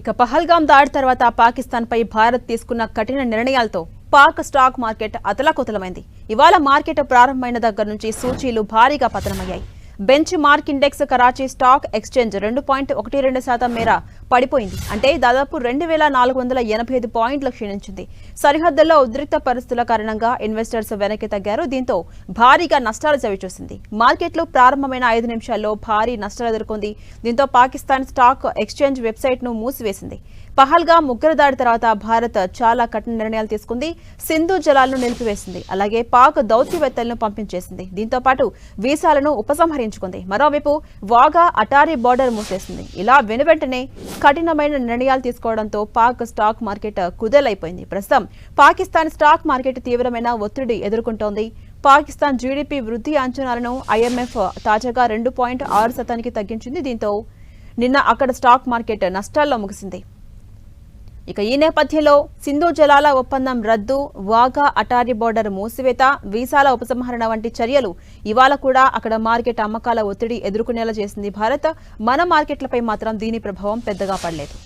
ఇక పహల్గాం దాడి తర్వాత పాకిస్తాన్పై భారత్ తీసుకున్న కఠిన నిర్ణయాలతో పాక్ స్టాక్ మార్కెట్ అతలాకుతలమైంది. ఇవాళ మార్కెట్ ప్రారంభమైన దగ్గర నుంచి సూచీలు భారీగా పతనమయ్యాయి. Benchmark index Karachi stock exchange రెండు పాయింట్ ఒకటి రెండు శాతం మేర పడిపోయింది. అంటే దాదాపు రెండు వేల నాలుగు వందల ఎనభై ఐదు పాయింట్లు క్షీణించింది. సరిహద్దుల్లో ఉద్రిక్త పరిస్థితుల కారణంగా ఇన్వెస్టర్స్ వెనక్కి తగ్గారు. దీంతో భారీగా నష్టాలు చవిచూసింది. మార్కెట్లు ప్రారంభమైన ఐదు నిమిషాల్లో భారీ నష్టాలు ఎదుర్కొంది. దీంతో పాకిస్తాన్ స్టాక్ ఎక్స్చేంజ్ వెబ్సైట్ను మూసివేసింది. పహల్గా ముగ్గురు దాడి తర్వాత భారత్ చాలా కఠిన నిర్ణయాలు తీసుకుంది. సింధు జలాలను నిలిపివేసింది. అలాగే పాక్ దౌత్యవేత్తలను పంపించేసింది. దీంతో పాటు వీసాలను నిర్ణయించుకుంది మరోవైపు వాగా అటారీ బార్డర్ మూసేసింది. ఇలా వెనువెంటనే కఠినమైన నిర్ణయాలు తీసుకోవడంతో పాక్ స్టాక్ మార్కెట్ కుదేలైపోయింది. ప్రస్తుతం పాకిస్తాన్ స్టాక్ మార్కెట్ తీవ్రమైన ఒత్తిడి ఎదుర్కొంటోంది. పాకిస్తాన్ జీడీపీ వృద్ధి అంచనాలను ఐఎంఎఫ్ తాజాగా రెండు పాయింట్ ఆరు శాతానికి తగ్గించింది. దీంతో నిన్న అక్కడ స్టాక్ మార్కెట్ నష్టాల్లో ముగిసింది. ఇక ఈ నేపథ్యంలో సింధు జలాల ఒప్పందం రద్దు వాఘా అటారీ బోర్డర్ మూసివేత వీసాల ఉపసంహరణ వంటి చర్యలు ఇవాళ కూడా అక్కడ మార్కెట్ అమ్మకాల ఒత్తిడి ఎదుర్కొనేలా చేసింది భారత్. మన మార్కెట్లపై మాత్రం దీని ప్రభావం పెద్దగా పడలేదు.